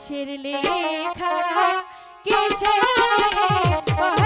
কিসের লেখা? কিসের পড়া